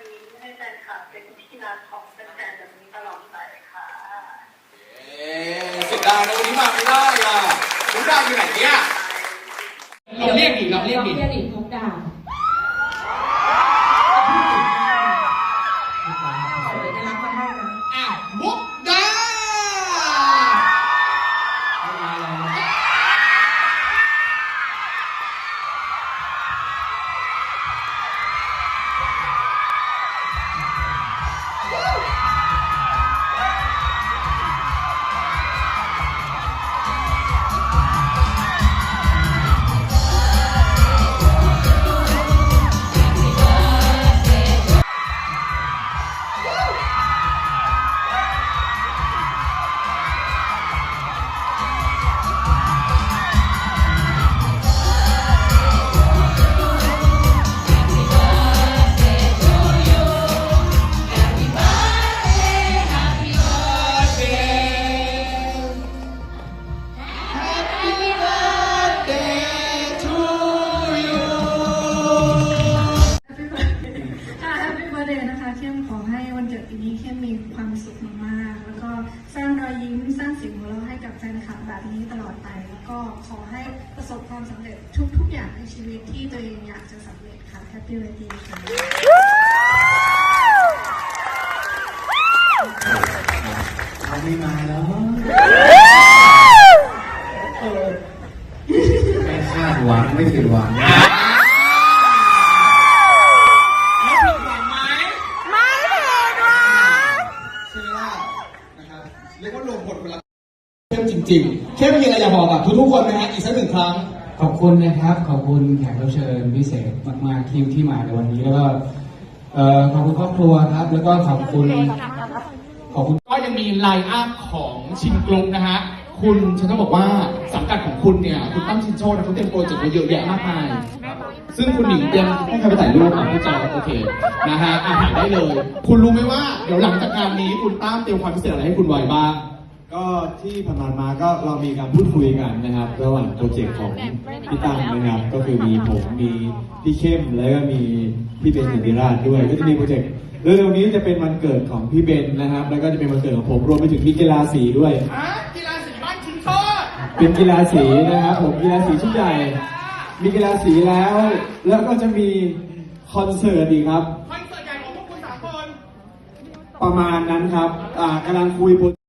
ยิ้มให้แฟนคลับเป็นที่รักของแฟนๆแบบนี้ตลอดไปค่ะเอ๊ะเสียดายนะวันนี้มาไม่ได้อะมุกดาอยู่ไหนเนี่ย เราเรียกดิเราเรียกดิ เรียกดิมุกดาส Happy Birthday นะคะเข้มขอให้วันเกิดปีนี้เข้มมีความสุขมากๆ แล้วก็สร้างรอยยิ้มสร้างเสียงหัวเราะให้กับแฟนคลับแบบนี้ตลอดไป แล้วก็ขอให้ประสบความสำเร็จทุก ๆ อย่างในชีวิตที่ตัวเองอยากจะสำเร็จค่ะ Happy Birthday ค่ะทำไม่มาแล้วไม่คาดหวังไม่ผิดหวัง จริงๆ เข้มมีอะไรอยากบอกกับทุกๆคนไหมฮะอีกสักหนึ่งครั้ง ขอบคุณนะครับ ขอบคุณแขกรับเชิญพิเศษมากๆที่ที่มาในวันนี้แล้วก็เอ่อขอบคุณครอบครัวครับ แล้วก็ขอบคุณ ขอบคุณ ก็ยังมีไลน์อัพของชินกรุ๊ปนะฮะ คุณฉันต้องบอกว่าสังกัดของคุณเนี่ย คุณตั้มชินโชตนะเขาเตรียมโปรเจกต์ไว้เยอะแยะมากมาย ซึ่งคุณหนิงเตรียมให้ใครไปถ่ายรูปอะพี่จอโอเคนะฮะอะถ่ายได้เลย คุณรู้ไหมว่าเดี๋ยวหลังจากงานนี้คุณตั้มเตรียมความพิเศษอะไรให้คุณไวบ้าง ก็ที่ผ่านๆมาก็เรามีการพูดคุยกันนะครับ ระหว่างโปรเจกต์ของพี่ตั้งนะครับ ก็คือมีผมมีพี่เข้มแล้วก็มีพี่เบนสิริราชด้วย ก็จะมีโปรเจกต์เร็วๆนี้จะเป็นวันเกิดของพี่เบนนะครับ แล้วก็จะเป็นวันเกิดของผมรวมไปถึงมีกีฬาสีด้วยอะกีฬาสีบ้านชินโชตเป็นกีฬาสีนะครับผมกีฬาสีชุดใหญ่ มีกีฬาสีแล้ว แล้วก็จะมีคอนเสิร์ตอีกครับ คอนเสิร์ตใหญ่ของพวกคุณสามคน ประมาณนั้นครับอ่ากำลังคุยโปร